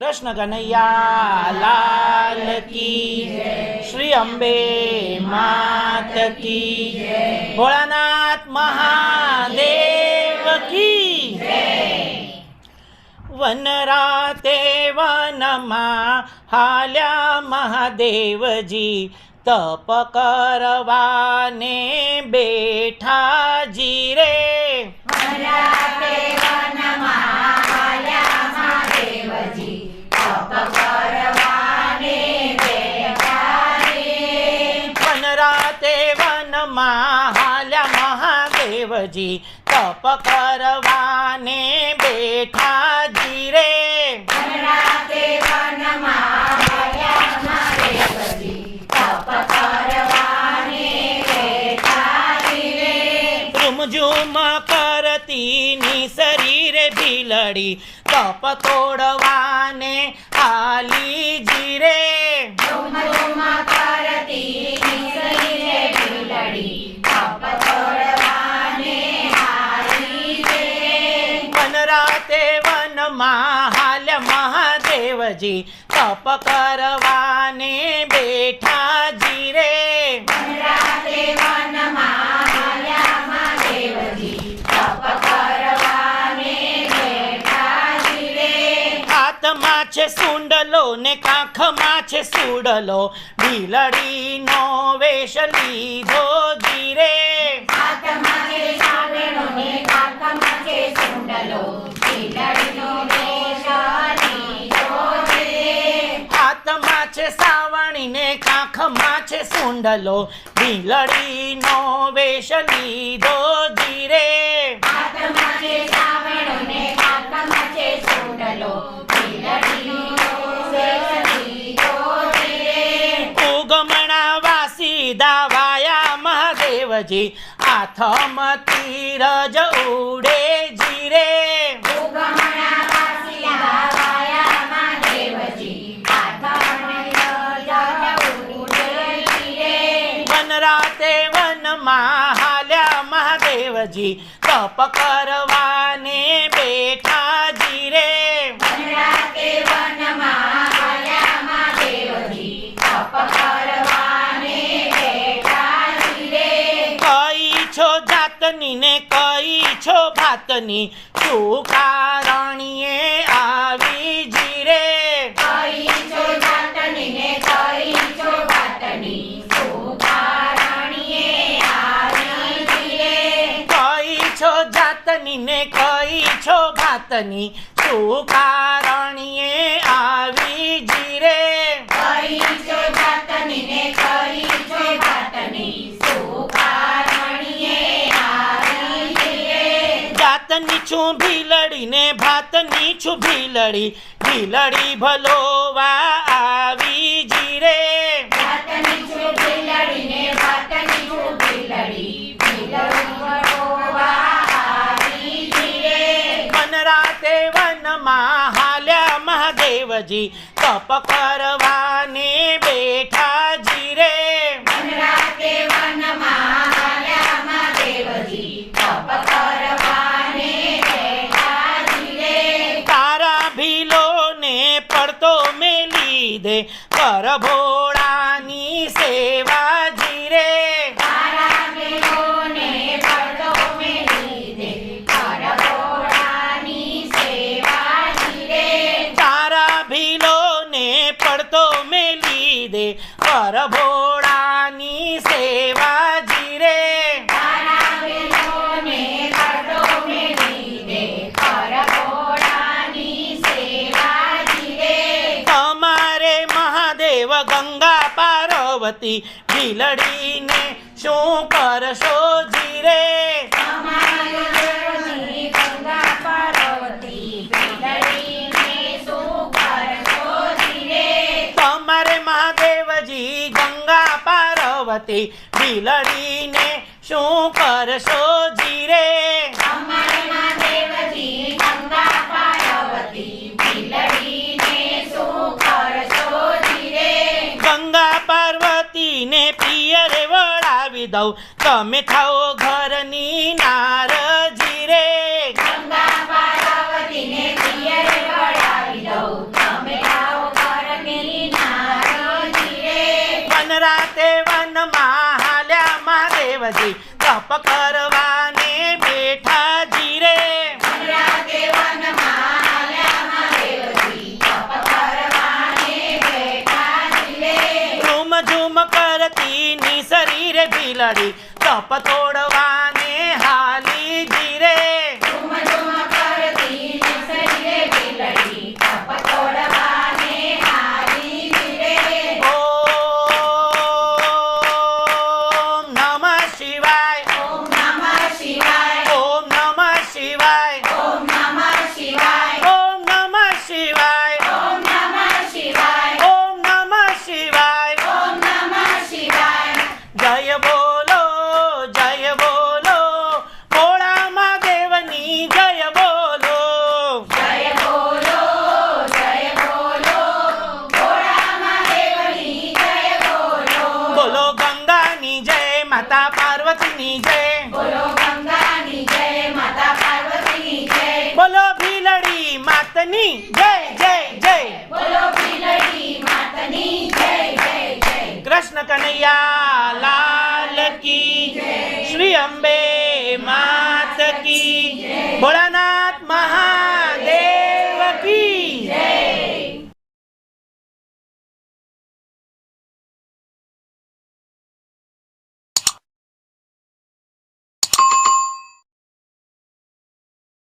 કૃષ્ણ કનૈયા, લાલ કી શ્રી અંબે માત કી ભોળાનાથ મહાદેવ કી વનરાતે વનમાં હાલ્યા મહાદેવજી, તપ કરવાને બેઠા જીરે મહાદેવજી તપ કરવાને બેઠા જીરે રે. કરતી ની શરીરે ભીલડી, તપ તોડવાને આલી જીરે વનરાતે મહાદેવજી તપ કરવાને બેઠા જીરે હાથમાં છે સુંડલો ને કાંખમાં છે સુડલો બિલડીનો વેશ લીધો જીરે હાથમાં છે સાવણી ને કાંખમાં છે સુંડલો. બિલડીનો વેશ લીધો જીરે. ઉગમણા વાસી દાવાયા મહાદેવજી. આથમ તીરજ ઉડે. મહાદેવજી તપ કરવાને બેઠા જીરે રે જાતની ને કઈ છો ભાતની? શું કારણીએ આવી જીરે જાતની ને કઈ છો ભાતની શું કારણીએ આવી જીરે? જાતની છું ભીલડી ને ભાતની છું ભીલડી ભીલડી ભલોવા આવી જીરે. વનરાતે મહાદેવજી તપ કરવાને બેઠા જીરે તારા ભીલો ને પડતો મેલી દે પર ભોળાની સેવા પડતો મેલી દે કર ભોળાની સેવા જીરે. તમારે મહાદેવ ગંગા પાર્વતી ભીલડીને શું કરશો પાર્વતી ભીલડીને શું કરશો જીરે? ગંગા પાર્વતીને પિયરે વળાવી દઉં. તમે થાઓ ઘરની નારજી રે ગંગા પાર્વતીને પિયરે વળાવી દઉં તમે મહાદેવજી તપ કરવાને બેઠા જીરે ઝુમ કરતી ની શરીર ભીલડી તપ તોડવાને જય. માતા પાર્વતીની જય. બોલો ભીલડી માતની જય જય જય. કૃષ્ણ કનૈયા લાલ કી શ્રી અંબે